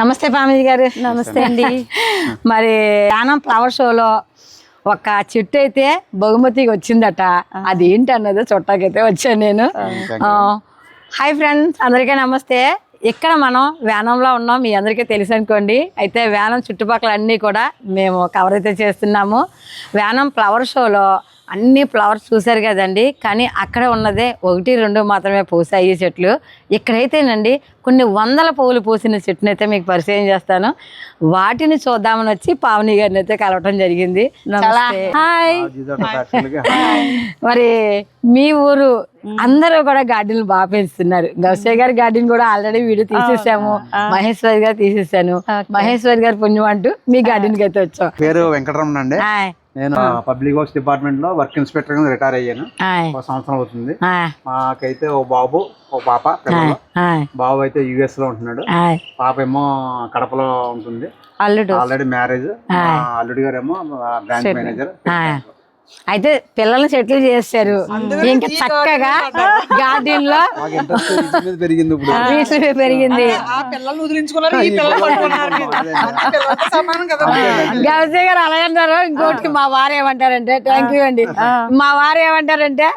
నమస్తే పామిడి గారు. నమస్తే అండి. మరి యానం ఫ్లవర్ షోలో ఒక చెట్టు అయితే బహుమతికి వచ్చిందట. అది ఏంటి అన్నది చుట్టాకైతే వచ్చాను నేను. హాయ్ ఫ్రెండ్స్ అందరికీ నమస్తే. ఇక్కడ మనం వ్యానంలో ఉన్నాం మీ అందరికీ తెలుసు అనుకోండి. అయితే వ్యానం చుట్టుపక్కల అన్నీ కూడా మేము కవర్ అయితే చేస్తున్నాము. వ్యానం ఫ్లవర్ షోలో అన్ని ఫ్లవర్స్ చూశారు కదండి. కానీ అక్కడ ఉన్నదే ఒకటి రెండు మాత్రమే పూసాయి ఈ చెట్లు. ఇక్కడైతేనండి కొన్ని వందల పువ్వులు పూసిన చెట్టుని అయితే మీకు పరిచయం చేస్తాను. వాటిని చూద్దామని వచ్చి పావని గారిని అయితే కలవటం జరిగింది. హాయ్. మరి మీ ఊరు అందరూ కూడా గార్డెన్లు బాగా పెంచుతున్నారు. గౌసయ్య గారి గార్డెన్ కూడా ఆల్రెడీ వీడియో తీసేసాము. మహేశ్వరి గారు తీసేసాను. మహేశ్వరి గారి పుణ్యం అంటూ మీ గార్డెన్కి అయితే వచ్చాం. పేరు వెంకటరమణ అండి. హాయ్. నేను పబ్లిక్ వర్క్స్ డిపార్ట్మెంట్లో వర్క్ ఇన్స్పెక్టర్గా రిటైర్ అయ్యాను. ఒక సంవత్సరం అవుతుంది. మాకైతే ఓ బాబు ఓ పాప బాబు అయితే యుఎస్లో ఉంటున్నాడు పాప ఏమో కడపలో ఉంటుంది. Already marriage. అల్లుడి గారు ఏమో బ్రాంచ్ మేనేజర్. అయితే పిల్లల్ని సెటిల్ చేశారు. ఇంకా చక్కగా గార్డెన్లో పెరిగింది గౌసయ్య గారు అలాగే అన్నారు. ఇంకోటి మా వారు ఏమంటారంటే థ్యాంక్ యూ అండి. మా వారు ఏమంటారంటే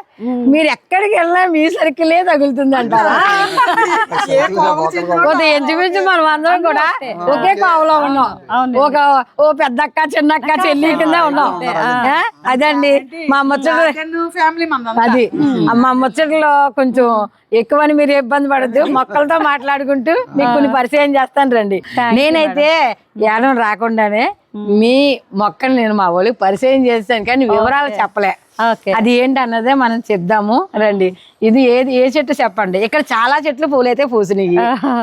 మీరు ఎక్కడికి వెళ్ళినా మీ సర్కిలే తగులుతుంది అంటారు ఇంచుమించు మనం అందరం కూడా ఒకే కావులో ఉన్నాం. ఒక ఓ పెద్దక్క చిన్నక్క చెల్లి కింద ఉన్నాం. ఆ? అదండి మా ముచ్చట ఫ్యామిలీ మంద అది. మా ముచ్చటలో కొంచెం ఎక్కువని మీరు ఇబ్బంది పడద్దు. మొక్కలతో మాట్లాడుకుంటూ మీకు కొన్ని పరిచయం చేస్తాను రండి. నేనైతే యానం రాకుండానే మీ మొక్కలు నేను మా వాళ్ళకి పరిచయం చేస్తాను కానీ వివరాలు చెప్పలే. అది ఏంటి అన్నదే మనం చెప్దాము. రండి. ఇది ఏది ఏ చెట్టు చెప్పండి. ఇక్కడ చాలా చెట్లు పూలు అయితే పూసినాయి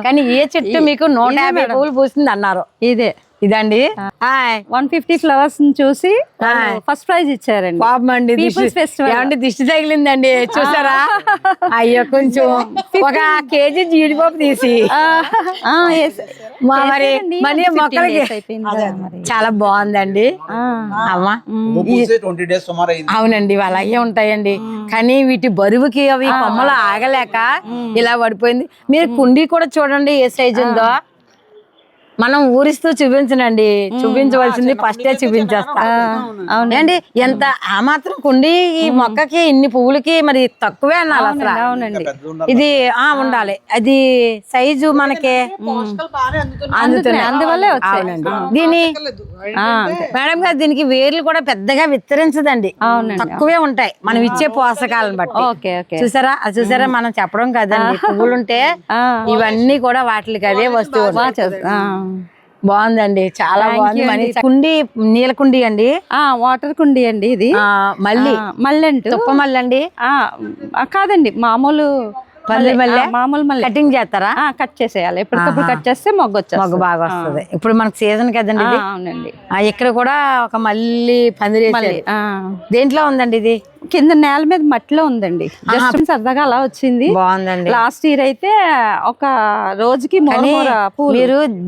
కానీ ఏ చెట్టు మీకు నూట యాభై పూలు పూసింది అన్నారు ఇదే. ఇదండి. వన్ ఫిఫ్టీ ఫ్లవర్స్ చూసి ఫస్ట్ ప్రైజ్ ఇచ్చారండి. పాపం అండి దిష్టి- Festival. ఏమండి దిష్టి తగిలిందండి చూసారా? అయ్యో కొంచెం ఒక కేజీ జీడిపప్పు తీసి. ఆ, yes. మా మరి. మరి 15 మొక్కలకి. చాలా బాగుందండి. అమ్మా. అవునండి అలాగే ఉంటాయండి. కానీ వీటి బరువుకి అవి కొమ్మలు ఆగలేక ఇలా పడిపోయింది. మీరు కుండీ కూడా చూడండి ఏ సైజు ఉందో. మనం ఊరిస్తూ చూపించనండి. చూపించవలసింది ఫస్టే చూపించేస్తా. అవునండి. ఎంత ఆ మాత్రం కుండీ ఈ మొక్కకి ఇన్ని పువ్వులకి మరి తక్కువే అనాలి అసలు. అవునండి ఇది ఆ ఉండాలి. అది సైజు మనకి అందుతున్నాయి. అందువల్లే వచ్చాయి. అవునండి. దీని. మేడం గారు దీనికి వేర్లు కూడా పెద్దగా విస్తరించదండి. తక్కువే ఉంటాయి. మనం ఇచ్చే పోషకాలను బట్టి. Okay okay. చూసారా? అది చూసారా? మనం చెప్పడం కదండి. పువ్వులు ఉంటే ఆ. ఇవన్నీ కూడా వాటికి అదే వస్తువు. బాగుందండి. చాలా బాగుంది. మరి కుండి నీల కుండి అండి. ఆ, వాటర్ కుండీ అండి ఇది. మళ్ళీ ఆ, మల్లెంటు తుప్ప మళ్ళీ అండి. కాదండి మామూలు పల్లి మల్లె? ఆ, మామూలు మల్లె కటింగ్ చేస్తారా? కట్ చేసేయాలి. ఎప్పటికప్పుడు కట్ చేస్తే మొగ్గు వచ్చేస్తుంది. మగ బాగా వస్తుంది. ఇప్పుడు మనకు సీజన్ కదండి అవునండి. ఇక్కడ కూడా ఒక మళ్ళీ పందిరేసారు ఆ, దేంట్లో ఉందండి ఇది? కింద నేల మీద మట్టిలో ఉందండి. జస్ట్ సరదాగా అలా వచ్చింది. బాగుందండి. లాస్ట్ ఇయర్ అయితే ఒక రోజుకి మూర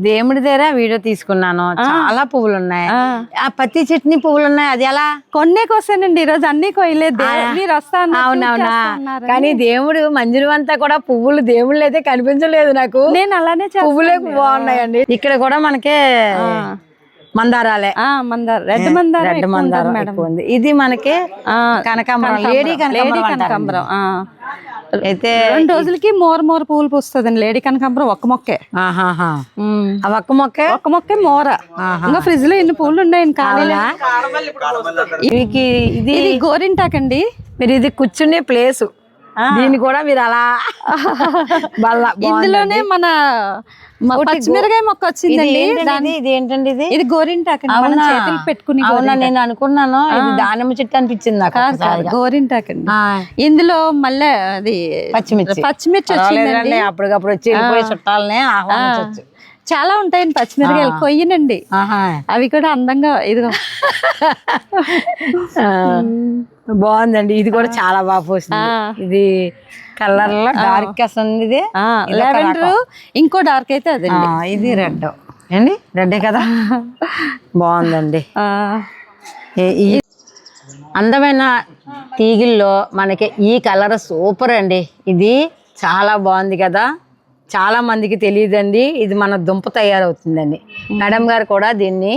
దేవుడి దగ్గర వీడియో తీసుకున్నాను. చాలా పువ్వులు ఉన్నాయి ఆ. పత్తి చట్నీ పువ్వులు ఉన్నాయి అది ఎలా? కొన్నే కోసానండి. ఈ రోజు అన్ని కోయలేదు మీరు వస్తా అన్నారు, అవునవునా. కానీ దేవుడు మంజురు అంతా కూడా పువ్వులు దేవుళ్ళు అయితే కనిపించలేదు నాకు. నేను అలానే. పువ్వులే బాగున్నాయండి. ఇక్కడ కూడా మనకి మందారాలే. ఆ, మందార. రెడ్ మందారం రెడ్ మందారం ఉంది. ఇది మనకి ఆ, కనకాంబరం. లేడీ లేడీ కనకాంబరం. అయితే రెండు రోజులకి మోర మోర పూలు పూస్తుందండి. లేడీ కనకాంబరం ఒక్క మొక్కే. ఒక్క మొక్క? ఒక్క మొక్కే మోర. ఇంకా ఫ్రిడ్జ్లో ఎన్ని పూలు ఇవికి ఇది ఇది గోరింటాకండి. మీరు ఇది కూర్చునే ప్లేస్ దీన్ని కూడా మీరు అలా ఇందులోనే మన పచ్చిమిరకాయ మొక్క వచ్చిందండి. ఇది? ఏంటండి ఇది? ఇది? చేతులు పెట్టుకుని అవునా నేను అనుకున్నాను. ఇది దానిమ్మ చెట్టు అనిపించింది నాకు ఇందులో మళ్ళీ అది పచ్చిమిర్చి. పచ్చిమిర్చి వచ్చిందండి. అప్పటికప్పుడు వచ్చి వెళ్ళిపోయే చుట్టాలనే ఆహ్వానించవచ్చు చాలా ఉంటాయండి పచ్చిమిరకాయలు కొయ్యనండి. అవి కూడా అందంగా ఇదిగో. బాగుందండి. ఇది కూడా చాలా బాగా పోసింది. ఇది కలర్లో డార్క్ ఇది లెవెండర్. ఇంకో డార్క్ అయితే ఆ, అదండి ఇది రెడ్. ఏండి రెడ్డే కదా? బాగుందండి. అందమైన తీగిల్లో మనకి ఈ కలర్ సూపర్ అండి. ఇది చాలా బాగుంది కదా. చాలా మందికి తెలియదండి. ఇది మన దుంప తయారవుతుందండి. మేడం గారు కూడా దీన్ని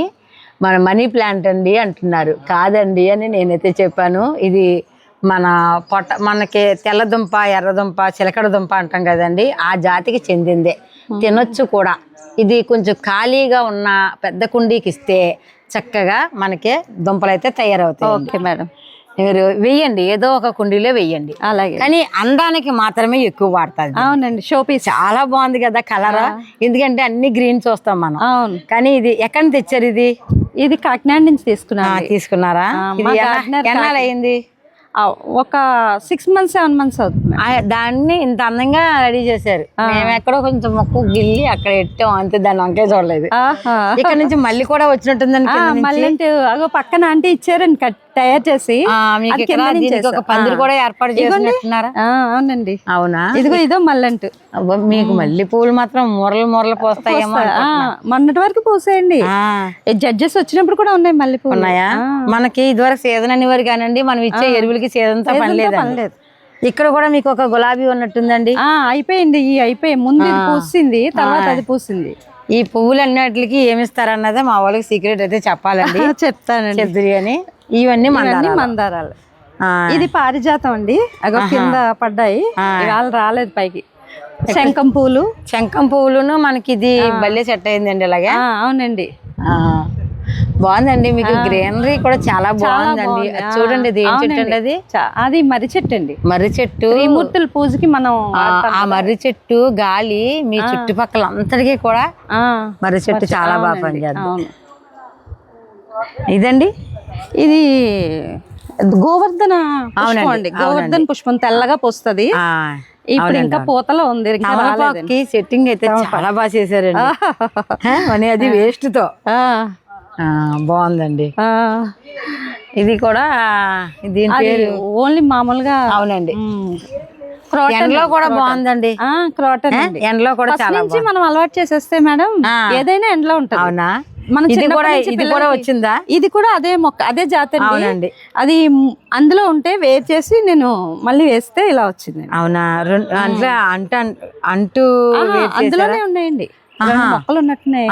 మన మనీ ప్లాంట్ అండి అంటున్నారు. కాదండి అని నేనైతే చెప్పాను. ఇది మన పొట్ట మనకి తెల్లదుంప ఎర్రదుంప చిలకడ దుంప అంటాం కదండి. ఆ జాతికి చెందిందే. తినొచ్చు కూడా. ఇది కొంచెం ఖాళీగా ఉన్న పెద్ద కుండీకి ఇస్తే చక్కగా మనకి దుంపలు అయితే తయారవుతాయి ఓకే మేడం. మీరు వెయ్యండి ఏదో ఒక కుండీలో వెయ్యండి. అలాగే. కానీ అందానికి మాత్రమే ఎక్కువ వాడుతుంది అవునండి షో పీస్. చాలా బాగుంది కదా కలర్. ఎందుకంటే అన్ని గ్రీన్ చూస్తాం మనం. అవును. కానీ ఇది ఎక్కడి తెచ్చారు ఇది? ఇది కాకినాడ నుంచి ఆ, తీసుకున్నాను తీసుకున్నారా అయింది? ఒక సిక్స్ మంత్స్ సెవెన్ మంత్స్ అవుతుంది. దాన్ని ఇంత అందంగా రెడీ చేశారు. మేము ఎక్కడో కొంచెం మొక్కు గిల్లి అక్కడ పెట్టాం అంతే దాన్ని వంకే చూడలేదు. ఇక్కడ నుంచి మళ్ళీ కూడా వచ్చినట్టుందండి. మళ్ళీ అగో పక్కన అంటే ఇచ్చారండి కట్ తయారు చేసి ఒక. పందిరి. కూడా ఏర్పాటు. చేసినట్టున్నారా? అవునండి. అవునా? ఇదిగో ఇదో మల్లంటు. మీకు మల్లె పువ్వులు మాత్రం మూరలు మూరలు పోస్తాయేమో మొన్నటి వరకు పూసేయండి. జడ్జెస్ వచ్చినప్పుడు కూడా ఉన్నాయి మళ్ళీ ఉన్నాయా? మనకి ఇదివరకు సీజన్ అని వరకు కానండి మనం ఇచ్చే ఎరువులకి సీజన్తో పని పనిలేదు. ఇక్కడ కూడా మీకు ఒక గులాబీ ఉన్నట్టుందండి. అయిపోయింది ఈ అయిపోయి ముందు పూసింది తర్వాత అది పూసింది. ఈ పువ్వులు అన్నిటికి ఏమి ఇస్తారన్నదే మా వాళ్ళకి సీక్రెట్ అయితే చెప్పాలండి. చెప్తానండి. చెప్తురి అని ఇవన్నీ మందారాలు. ఇది పారిజాతం అండి. అగో కింద పడ్డాయి. ఇవాళ రాలేదు పైకి. శంఖం పూలు. శంఖం పువ్వులును మనకి ఇది భలే సెట్ అయిందండి ఇలాగే ఆ, అవునండి. బాగుందండి మీకు గ్రీనరీ కూడా చాలా బాగుందండి. చూడండి ఇది ఏం చెట్టు అండి అది? అది మర్రి చెట్టు అండి. మర్రి చెట్టు. త్రిమూర్తుల పూజకి మనం ఆ, మర్రి చెట్టు గాలి మీ చుట్టుపక్కల అంతటికీ కూడా మర్రి చెట్టు చాలా బాగా పనిచేస్తుంది. ఇదండి? ఇది గోవర్ధన పుష్పం అవునండి, అండి గోవర్ధన పుష్పం తెల్లగా పోస్తుంది. ఇప్పుడు ఇంకా పూతలో ఉంది తమలపాకుకి సెట్టింగ్ అయితే చాలా బాగా చేశారండి. అది వేస్ట్తో. బాగుందండి. ఆ, ఇది కూడా దీని పేరు ఓన్లీ మామూలుగా అవునండి. ఎండలో కూడా బాగుందండి. ఆ, క్రోటన్ ఎండలో కూడా నుంచి మనం అలవాటు చేసేస్తే మేడం. ఏదైనా ఎండలో ఉంటుంది. అవునా? మన ఇది కూడా ఇది వచ్చిందా ఇది కూడా అదే మొక్క అదే జాతి అండి. అవునండి. అది అందులో ఉంటే వేరు చేసి నేను మళ్ళీ వేస్తే ఇలా వచ్చింది అవునా అంటే అంటు అంటూ? అందులోనే ఉన్నాయండి మొక్కలు ఉన్నట్టున్నాయి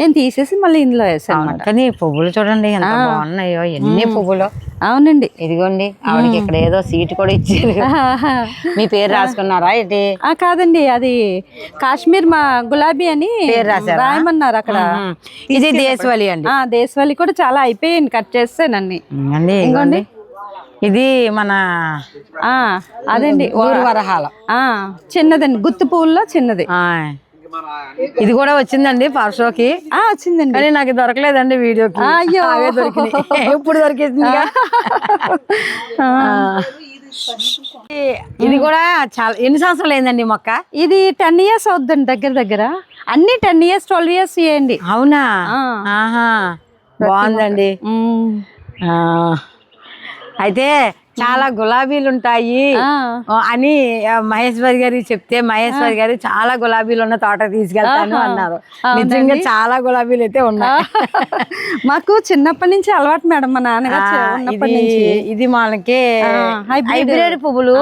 నేను తీసేసి మళ్ళీ ఇందులో వేసాను. కానీ పువ్వులు చూడండి ఎంత బాగున్నాయో ఎన్ని పువ్వులు. అవునండి. ఇదిగోండి ఆవిడకి ఇక్కడ ఏదో సీట్ కూడా ఇచ్చారు. మీ పేరు రాసుకున్నారా ఏంటి? కాదండి అది కాశ్మీర్ మా గులాబీ అని రాయమన్నారు అక్కడ. ఇది దేశవాళి అండి. ఆ దేశవాళీ కూడా చాలా అయిపోయాయండి కట్ చేస్తానండి ఉమ్, అండి ఇదిగోండి. ఇది మన ఆ అదండి. ఊరు వరహాల. చిన్నదండి గుత్తు పువ్వుల్లో చిన్నది. ఇది కూడా వచ్చిందండి పార్షోకి ఆ వచ్చిందండి. కానీ నాకు దొరకలేదండి వీడియోకి. అయ్యో. అవే దొరికినాయి. ఇప్పుడు దొరికింది ఇది కూడా చాలా ఎన్ని సంవత్సరాలు అయిందండి మొక్క? ఇది టెన్ ఇయర్స్ అవుద్దండి దగ్గర దగ్గర. అన్ని టెన్ ఇయర్స్ ట్వెల్వ్ ఇయర్స్ చేయండి అవునా. ఆహా. బాగుందండి. అయితే చాలా గులాబీలు ఉంటాయి అని మహేశ్వరి గారికి చెప్తే మహేశ్వరి గారు చాలా గులాబీలు ఉన్న తోట తీసుకెళ్తాను. అన్నారు. నిజంగా చాలా గులాబీలు అయితే ఉన్నాయి మాకు చిన్నప్పటి నుంచి అలవాటు మేడం మా నాన్నగారు ఉన్నప్పటి ఇది మనకి హైబ్రిడ్. పువ్వులు.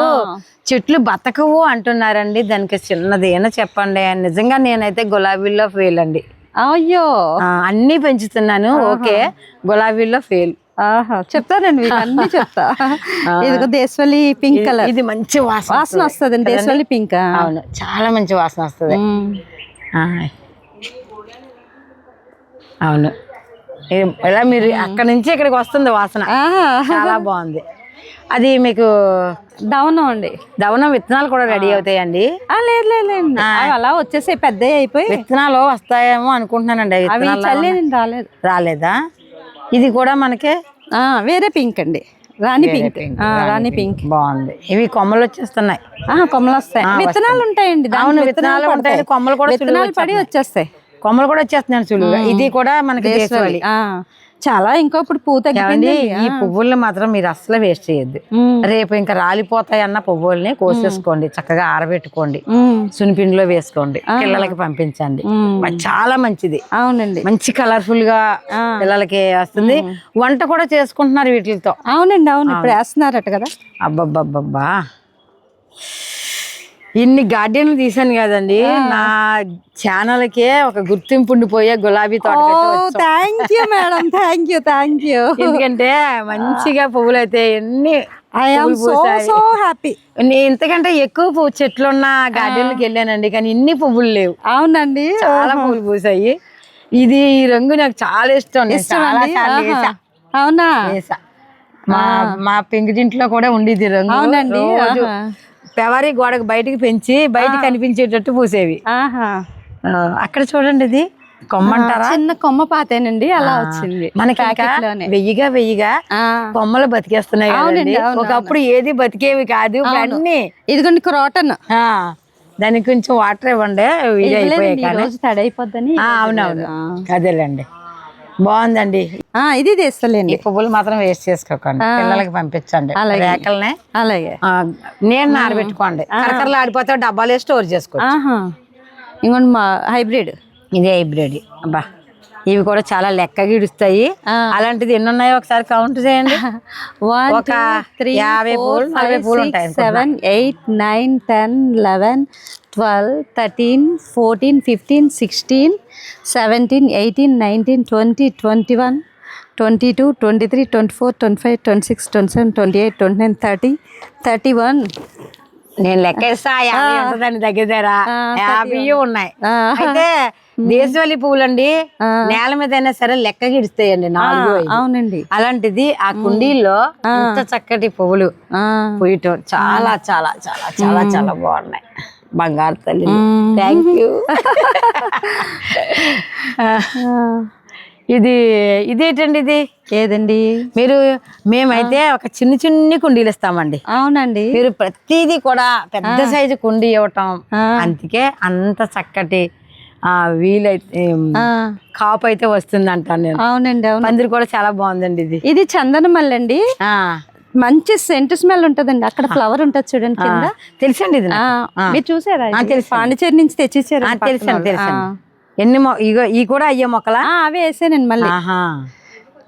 చెట్లు బతకవు అంటున్నారండి. దానికి చిన్నది ఏనా చెప్పండి. నిజంగా నేనైతే గులాబీల్లో ఫెయిల్ అండి. అయ్యో. అన్నీ పెంచుతున్నాను. ఓకే. గులాబీల్లో ఫెయిల్ చెప్తానండి మీకు అన్ని చెప్తా. ఇదిగో దేశవల్లి పింక్ కలర్ ఇది మంచి వాసన వాసన వస్తుందండి దేశవల్లి పింక్ అవును చాలా మంచి వాసన వస్తుంది. అవును. ఇది ఇలా మీరు అక్కడ నుంచి ఇక్కడికి వస్తుంది వాసన? చాలా బాగుంది. అది మీకు డౌన్ అండి. దవనం విత్తనాలు కూడా రెడీ అవుతాయండి? లేదు లేదు లేదండి అలా వచ్చేసి పెద్ద అయిపోయి విత్తనాలు వస్తాయేమో అనుకుంటున్నానండి రాలేదు. రాలేదా? ఇది కూడా మనకి ఆ, వేరే పింక్ అండి. రాణి పింక్. ఆ, రాణి పింక్. బాగుంది. ఇవి కొమ్మలు వచ్చేస్తున్నాయి. ఆ, కొమ్మలు వస్తాయి. విత్తనాలు ఉంటాయండి. అవును, విత్తనాలు. ఉంటాయి, కొమ్మలు కూడా విత్తనాలు పడి వచ్చేస్తాయి. కొమ్మలు కూడా వచ్చేస్తున్నాయి సులువుగా ఇది కూడా మనకి చాలా ఇంకో ఇప్పుడు పూ ఏమండి తగ్గిపోయింది ఈ పువ్వుల్ని మాత్రం మీరు అసలు వేస్ట్ చేయొద్దు. రేపు ఇంకా రాలిపోతాయి అన్న పువ్వుల్ని కోసేసుకోండి చక్కగా ఆరబెట్టుకోండి సునిపిండిలో వేసుకోండి పిల్లలకి పంపించండి. చాలా మంచిది. అవునండి. మంచి కలర్ఫుల్గా పిల్లలకి వస్తుంది. వంట కూడా చేసుకుంటున్నారు వీటితో. అవునండి అవును. ఇప్పుడు వేస్తున్నారట కదా. అబ్బబ్బబ్బబ్బా. ఇన్ని గార్డెన్లు తీసాను కదండి నా ఛానల్ కే ఒక గుర్తింపు ఉండిపోయే గులాబీ తోట thank you madam thank you thank you ఎందుకంటే మంచిగా పువ్వులు అయితే ఎన్ని హ్యాపీ నేను ఇంతకంటే ఎక్కువ పువ్వు చెట్లు ఉన్న గార్డెన్కి వెళ్ళానండి కానీ ఇన్ని పువ్వులు లేవు. అవునండి. చాలా పువ్వులు పూసాయి. ఇది ఈ రంగు నాకు చాలా ఇష్టం. అవునా. మా మా పెంకిటింట్లో కూడా ఉండేది రంగు. అవునండి. పెవరి గోడకు బయటికి పెంచి బయట కనిపించేటట్టు పూసేవి. అక్కడ చూడండి ఇది. కొమ్మంటారా? చిన్న కొమ్మ పాతేనండి అలా వచ్చింది. మనకి. వెయ్యిగా వెయ్యిగా. కొమ్మలు బతికేస్తున్నాయి కదండి. ఒకప్పుడు ఏది బతికేవి కాదు అన్ని ఇదిగోండి క్రోటన్. దానికి కొంచెం వాటర్ ఇవ్వండి తడైపోద్దని అవునవును. అదేలేండి. బాగుందండి. ఆ, ఇది తెస్తలేండి. ఈ పువ్వులు మాత్రం వేస్ట్ చేసుకోకండి. పిల్లలకి పంపించండి. రేకల్ని అలాగే. ఆ, నీళ్ళని ఆరబెట్టుకోండి కరకరలు ఆడిపోతే డబ్బాలే స్టోర్ చేసుకో ఆహా. ఇంకోండి మా హైబ్రిడ్. ఇదే హైబ్రిడ్. అబ్బా. ఇవి కూడా చాలా లెక్కగా ఇడుస్తాయి. అలాంటిది ఎన్ని ఉన్నాయో ఒకసారి కౌంట్ చేయండి. వన్ ఒక యాభై పూలు నలభై పూలు ఉంటాయి seven eight nine ten eleven twelve thirteen fourteen fifteen sixteen seventeen eighteen nineteen twenty twenty one twenty two twenty three twenty four twenty five twenty six twenty seven twenty eight twenty nine thirty thirty one నేను లెక్కేస్తా యాభై ఉంటుందండి దగ్గర దగ్గర యాభై ఉన్నాయి. అయితే దేశవాళీ పువ్వులండి నేల మీద అయినా సరే లెక్కగా ఇడుస్తాయండి నాలుగు. అవునండి. అలాంటిది ఆ కుండీల్లో ఇంత చక్కటి పువ్వులు. పూయటం చాలా చాలా చాలా చాలా చాలా బాగున్నాయి. బంగారు తల్లి థ్యాంక్ యూ ఇది ఇదేంటండి ఇది? ఏదండి? మీరు మేమైతే ఒక చిన్న చిన్ని కుండీలు ఇస్తామండి. అవునండి. మీరు ప్రతిదీ కూడా పెద్ద సైజు కుండీ ఇవ్వటం. అందుకే అంత చక్కటి ఆ వీలైతే కాపు అయితే వస్తుంది అంటాను నేను. అవునండి అవును. పందిరి కూడా చాలా బాగుందండి ఇది. ఇది చందన మల్లి అండి మంచి సెంట్ స్మెల్ ఉంటదండి. అక్కడ ఫ్లవర్ ఉంటది చూడండి కింద. తెలుసండి ఇది. మీరు చూసారా. పాండిచేరి నుంచి తెచ్చిచ్చారు తెలుసండి తెలుసండి. ఎన్ని ఇగో ఈ కూడా అయ్యే మొక్కలా? అవే వేసానండి మళ్ళీ.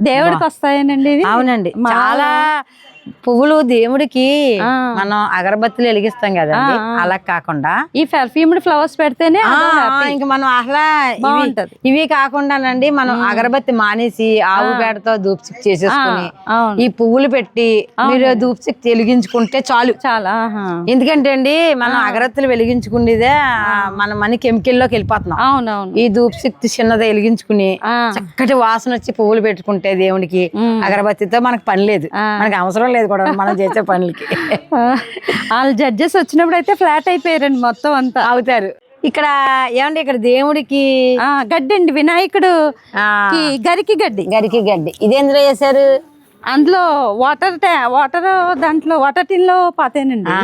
దేవుడికి వస్తాయనండి అవునండి. చాలా పువ్వులు దేవుడికి మనం అగరబత్తులు వెలిగిస్తాం కదండి. అలా కాకుండా ఈ పర్ఫ్యూమ్డ్ ఫ్లవర్స్ పెడితేనే. ఇంక మనం అసలు ఇవి- బాగుంటది. ఇవి కాకుండానండి మనం అగరబత్తి మానేసి ఆవు పేడతో ధూప్సిక్ చేసేసుకుని ఈ పువ్వులు పెట్టి మీరు ధూప్సిక్ వెలిగించుకుంటే చాలు. చాలా. ఎందుకంటే అండి మనం అగరత్తులు వెలిగించుకునేదే మనం మన కెమికల్లోకి వెళ్ళిపోతున్నాం. అవునవును. ఈ ధూప్సిక్ చిన్నది వెలిగించుకుని. చక్కటి వాసన వచ్చి పువ్వులు పెట్టుకుంటే దేవుడికి అగరబత్తితో మనకు పని లేదు. మనకి అవసరం లేదు కూడా మనం చేసే పనులకి. వాళ్ళు జడ్జెస్ వచ్చినప్పుడు అయితే ఫ్లాట్ అయిపోయారండి మొత్తం అంతా. అవుతారు. ఇక్కడ ఏమండి ఇక్కడ దేవుడికి? గడ్డి అండి వినాయకుడు గరికి గడ్డి. గరికి గడ్డి. ఇదేంద్ర చేశారు అందులో వాటర్ వాటర్ దాంట్లో వాటర్ టిన్లో పాతేనండి.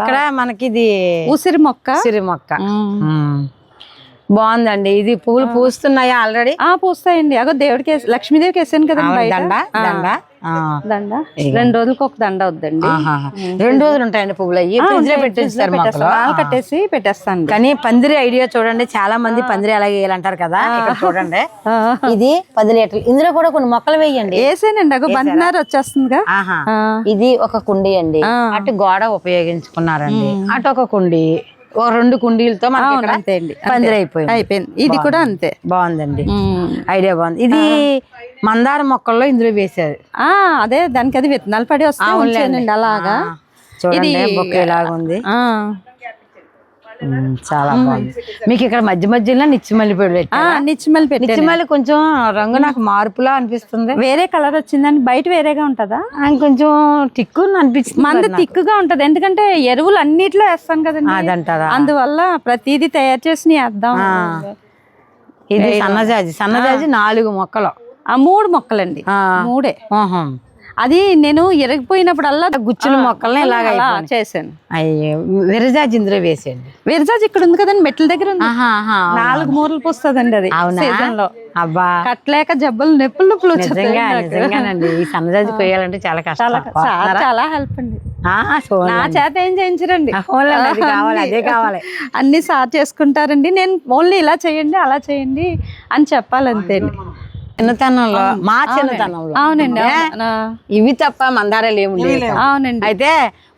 ఇక్కడ మనకి ఇది ఉసిరి మొక్క. సిరి మొక్క. బాగుందండి. ఇది పూలు పూస్తున్నాయా ఆల్రెడీ ఆ పూస్తాయండి. అగో దేవుడికి లక్ష్మీదేవికి వేసాను బయట. దండ దండ. దండ. రెండు రోజులకు ఒక దండ వద్దండి. రెండు రోజులు ఉంటాయండి పువ్వులు అయ్యి. పెట్టేస్తారు కట్టేసి పెట్టేస్తాను. కానీ పందిరి ఐడియా చూడండి చాలా మంది పందిరి అలాగే వేయాలంటారు కదా చూడండి. ఇది పది లీటర్లు. ఇందులో కూడా కొన్ని మొక్కలు వేయండి. వేసానండి అగో బంతినారు వచ్చేస్తుందిగా. ఇది ఒక కుండీ అండి. అటు గోడ ఉపయోగించుకున్నారండి. అటు ఒక కుండీ. ఓ రెండు కుండీలతో మనకి అంతే అండి పందిరి అయిపోయింది. అయిపోయింది. ఇది కూడా అంతే. బాగుందండి. ఐడియా బాగుంది. ఇది మందార మొక్కల్లో ఇందులో వేశారు. ఆ అదే దానికి అది విత్తనాలు పడి వస్తే ఉంచానండి అలాగా. చూడండి బొక్క ఇలాగ ఉంది ఆ. ఉమ్, చాలా బాగుంది. మీకు ఇక్కడ మధ్య మధ్యలో నిచ్చిమల్లి పొడి ఆ, పెట్టారు నిచ్చిమల్లి నిచ్చిమల్లి కొంచెం రంగు నాకు మార్పులా అనిపిస్తుంది. వేరే కలర్ వచ్చిందండి బయట వేరేగా ఉంటదా? ఆ, కొంచెం టిక్కు అనిపించింది మంది తిక్కుగా ఉంటది ఎందుకంటే ఎరువులు అన్నిట్లో వేస్తాం కదండి. అదంటారా? అందువల్ల ప్రతిదీ తయారు చేసి వేద్దాం ఇది సన్నజాజి. సన్నజాజి నాలుగు మొక్కలు. ఆ మూడు మొక్కలండి. ఆ. మూడే. అది నేను ఇరగిపోయినప్పుడల్లా గుచ్చిన మొక్కల్ని ఇలాగ. చేశాను. అయ్యో విరజాజి ఇందులో వేసేయండి. విరజాజ్ ఇక్కడ ఉంది కదండి మెట్ల దగ్గర ఉంది. నాలుగు మూరలు పూస్తుందండి అది సీజన్లో అబ్బా. కట్టలేక జబ్బలు నొప్పులు నొప్పులు. నిజంగానండి. ఈ సన్నజాజి కొయ్యాలంటే చాలా కష్టం. చాలా హెల్ప్ అండి. నా చేత ఏం చేయించరండి. అది కావాలి అదే కావాలి. అన్ని సార్ చేసుకుంటారండి. నేను ఓన్లీ ఇలా చేయండి అలా చేయండి అని చెప్పాలి అంతే చిన్నతనంలో మా చిన్నతనంలో అవునండి. ఇవి తప్ప మందారాలు ఏమి. అవునండి. అయితే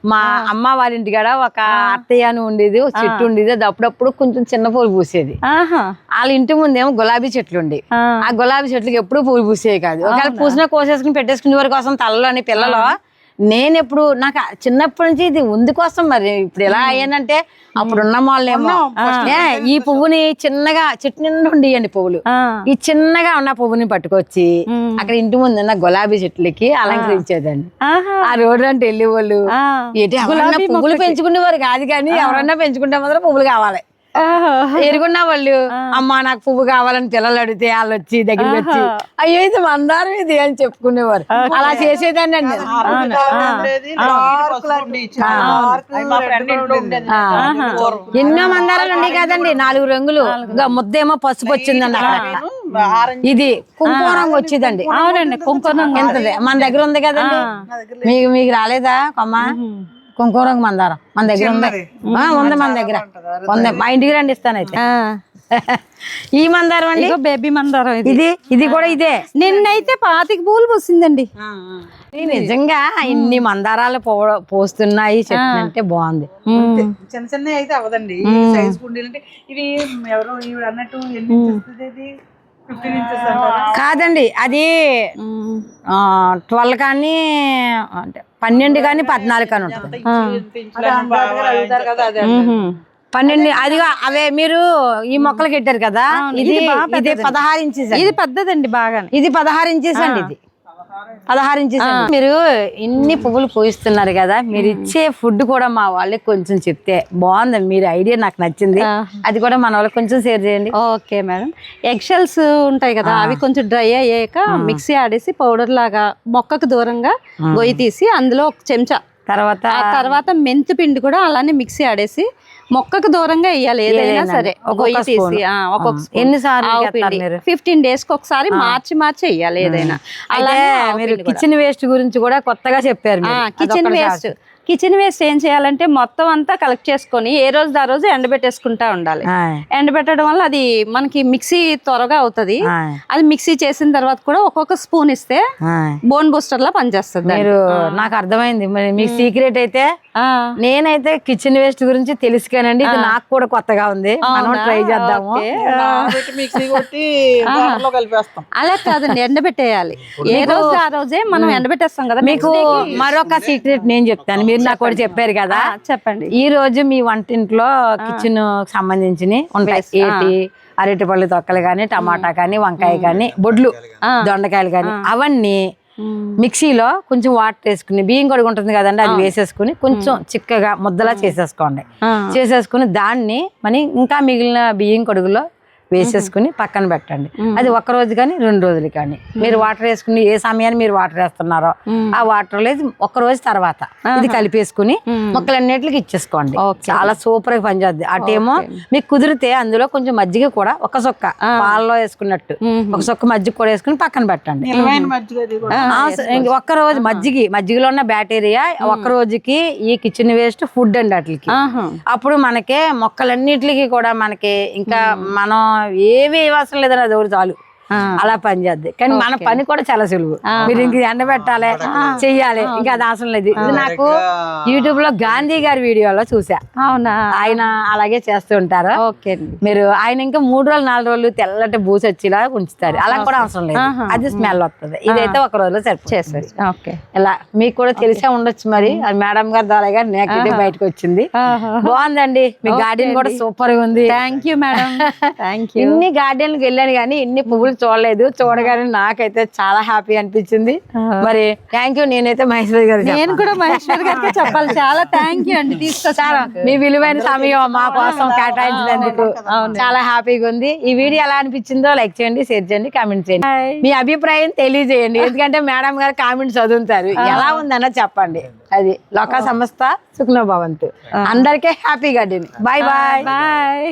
మా అమ్మ వాళ్ళ ఇంటికాడ ఒక అత్తయ్య అని ఉండేది ఒక చెట్టు ఉండేది అది అప్పుడప్పుడు కొంచెం చిన్న పూలు పూసేది. ఆహా. వాళ్ళ ఇంటి ముందేమో గులాబీ చెట్లు ఉండి. ఆ, ఆ గులాబీ చెట్లకి ఎప్పుడు పూలు పూసేవి కాదు. ఒకవేళ పూసినా కోసేసుకుని పెట్టేసుకునే వారి కోసం తలలో పిల్లలు నేను ఎప్పుడు నాకు చిన్నప్పటి నుంచి ఇది ఉంది కోసం మరి. ఇప్పుడు ఎలా అయ్యానంటే అప్పుడు ఉన్న వాళ్ళేమో. ఈ పువ్వుని చిన్నగా చెట్టు నిండా ఉండేయండి పువ్వులు. ఈ చిన్నగా ఉన్న పువ్వుని పట్టుకొచ్చి అక్కడ ఇంటి ముందు ఉన్న గులాబీ చెట్లకి అలంకరించేదండి ఆ రోడ్డు అంటే వెళ్ళే వాళ్ళు ఆ, ఏంటి ఎవరన్నా పువ్వులు పెంచుకునేవారు కాదు కానీ ఎవరన్నా పెంచుకుంటే మాత్రం పువ్వులు కావాలి. ఎరుగున్న వాళ్ళు అమ్మా నాకు పువ్వు కావాలని పిల్లలు అడిగితే వాళ్ళు వచ్చి దగ్గరికి వచ్చి అయ్యో ఇది మందారం ఇది అని చెప్పుకునేవారు. అలా చేసేదాన్ని అండి. ఎన్నో మందారాలు ఉన్నాయి కదండి నాలుగు రంగులు. ఇంకా ముద్దేమో పసుపు వచ్చిందండి అక్కడ ఇది కుంకుమ రంగు వచ్చిందండి. అవునండి కుంకుమ ఎంతది మన దగ్గర ఉంది కదండి. మీకు మీకు రాలేదా? కొమ్మ. కుంకుమ రంగు మందారం. మన దగ్గర ఉంది ఆ, ఉంది మన దగ్గర. ఉంది. మా ఇంటికి రండి ఇస్తానైతే ఆ, ఈ మందారం అండి? బేబీ మందారం ఇది. ఇది? ఇది కూడా ఇదే? నిన్నైతే పాతిక పూలు పూసిందండి. నిజంగా ఇన్ని మందారాలు పో పోస్తున్నాయి. అంటే బాగుంది. చిన్న చిన్న అయితే అవదండి సైజ్ ఇవి ఎవరో అన్నట్టు కాదండి అది ట్వెల్వ్ కానీ అంటే పన్నెండు కానీ పద్నాలుగు కానీ ఉంటుంది. పన్నెండు అది అవే మీరు ఈ మొక్కలు పెట్టారు కదా ఇది ఇది పదహారు ఇంచెస్ ఇది పెద్దదండి బాగానే. ఇది పదహారు ఇంచెస్ అండి ఇది. పదహారు ఇంచెస్. మీరు ఇన్ని పువ్వులు పూయిస్తున్నారు కదా మీరు ఇచ్చే ఫుడ్ కూడా మా వాళ్ళకి కొంచెం చెప్తే బాగుంది. మీరు ఐడియా నాకు నచ్చింది. అది కూడా మన వాళ్ళకి కొంచెం షేర్ చేయండి. Okay madam. ఎగ్ షెల్స్ ఉంటాయి కదా అవి కొంచెం డ్రై అయ్యాక మిక్సీ ఆడేసి పౌడర్ లాగా మొక్కకు దూరంగా గొయ్యి తీసి అందులో ఒక చెంచా. తర్వాత తర్వాత మెంతి పిండి కూడా అలానే మిక్సీ ఆడేసి మొక్కకు దూరంగా వేయాలి ఏదైనా సరే గొయ్యి తీసి ఒక్కొక్క. ఎన్నిసార్లు? ఫిఫ్టీన్ డేస్కి ఒకసారి మార్చి మార్చి వేయాలి ఏదైనా ఆవు మీరు. కిచెన్ వేస్ట్ గురించి కూడా కొత్తగా చెప్పారు. Kitchen waste. కిచెన్ వేస్ట్ ఏం చేయాలంటే మొత్తం అంతా కలెక్ట్ చేసుకొని ఏ రోజు ఆ రోజు ఎండబెట్టేసుకుంటా ఉండాలి. ఎండబెట్టడం వల్ల అది మనకి మిక్సీ త్వరగా అవుతది. అది మిక్సీ చేసిన తర్వాత కూడా ఒక్కొక్క స్పూన్ ఇస్తే. బోన్ బూస్టర్ లా పనిచేస్తుంది మీరు నాకు అర్థమైంది. మరి మీ సీక్రెట్ అయితే నేనైతే కిచెన్ వేస్ట్ గురించి తెలుసుకానండి. ఇది నాకు కూడా కొత్తగా ఉంది. మనం? ట్రై చేద్దాము. అలా కాదండి. ఎండబెట్టేయాలి. ఏ రోజు ఆ రోజే మనం ఎండబెట్టేస్తాం కదా. మీకు మరొక సీక్రెట్ నేను చెప్తాను. మీరు నాకు కూడా చెప్పారు కదా. చెప్పండి. ఈ రోజు మీ వంటింట్లో కిచెన్ సంబంధించి ఉంటాయి. ఏటి అరటి పళ్ళు తొక్కలు కానీ టమాటా కానీ వంకాయ కానీ బొడ్లు దొండకాయలు కానీ అవన్నీ మిక్సీలో కొంచెం వాటర్ వేసుకుని బియ్యం కడుగు ఉంటుంది కదండి అది వేసేసుకుని కొంచెం చిక్కగా ముద్దలా చేసేసుకోండి. చేసేసుకుని దాన్ని మరి ఇంకా మిగిలిన బియ్యం కడుగులో వేసేసుకుని పక్కన పెట్టండి. అది ఒక రోజు కానీ రెండు రోజులు కానీ. మీరు వాటర్ వేసుకుని ఏ సమయాన్ని మీరు వాటర్ వేస్తున్నారో ఆ వాటర్ లేదు ఒక రోజు తర్వాత. ఇది కలిపేసుకుని మొక్కలన్నిటికి ఇచ్చేసుకోండి. చాలా సూపర్గా పనిచేద్ది అటేమో మీకు కుదిరితే అందులో కొంచెం మజ్జిగ కూడా ఒక సొక్క పాలలో వేసుకున్నట్టు. ఒక సొక్క మజ్జిగ కూడా వేసుకుని పక్కన పెట్టండి. ఒక్క రోజు మజ్జిగి మజ్జిగలో ఉన్న బ్యాక్టీరియా ఒక్క రోజుకి ఈ కిచెన్ వేస్ట్ ఫుడ్ అండి వాటికి. అప్పుడు మనకి మొక్కలన్నిటికి కూడా మనకి ఇంకా మనం ఏమీ అవసరం లేదని అది ఒకటి చాలు. అలా పని చేద్ది. కానీ మన పని కూడా చాలా సులువు. మీరు ఇంక ఎండ పెట్టాలి చెయ్యాలి ఇంకా అది అవసరం లేదు. ఇది నాకు యూట్యూబ్లో గాంధీ గారి వీడియోలో చూసా. అవునా? ఆయన అలాగే చేస్తూ ఉంటారు. ఓకే. అండి మీరు ఆయన ఇంకా మూడు రోజులు నాలుగు రోజులు తెల్లటి బూసి వచ్చేలా ఉంచుతారు. అలా కూడా అవసరం లేదు. అది స్మెల్ వస్తుంది ఇదైతే ఒక రోజులో సరిపోతుంది. ఓకే. ఇలా మీకు కూడా తెలిసే ఉండొచ్చు మరి. అది మేడం గారి ద్వారా గారు నాకైతే బయటకు వచ్చింది. బాగుందండి. మీ గార్డెన్ కూడా సూపర్గా ఉంది. Thank you madam. Thank you ఇన్ని గార్డెన్కి వెళ్ళాను కానీ ఇన్ని పువ్వులు చూడలేదు. చూడగానే నాకైతే చాలా హ్యాపీ అనిపించింది. మరి థ్యాంక్ యూ నేనైతే మహేశ్వరి గారు నేను కూడా మహేశ్వర్ గారికి చెప్పాలి. చాలా థ్యాంక్ యూ అండి. తీసుకొచ్చారు మీ విలువైన సమయం మా కోసం కేటాయించినందుకు చాలా హ్యాపీగా ఉంది. ఈ వీడియో ఎలా అనిపించిందో లైక్ చేయండి షేర్ చేయండి కామెంట్ చేయండి. మీ అభిప్రాయం తెలియజేయండి. ఎందుకంటే మేడం గారు కామెంట్ చదువుతారు. ఎలా ఉందన్న చెప్పండి. అది లోక సంస్థ సుఖ్న భవంతు. అందరికీ happy garden bye bye bye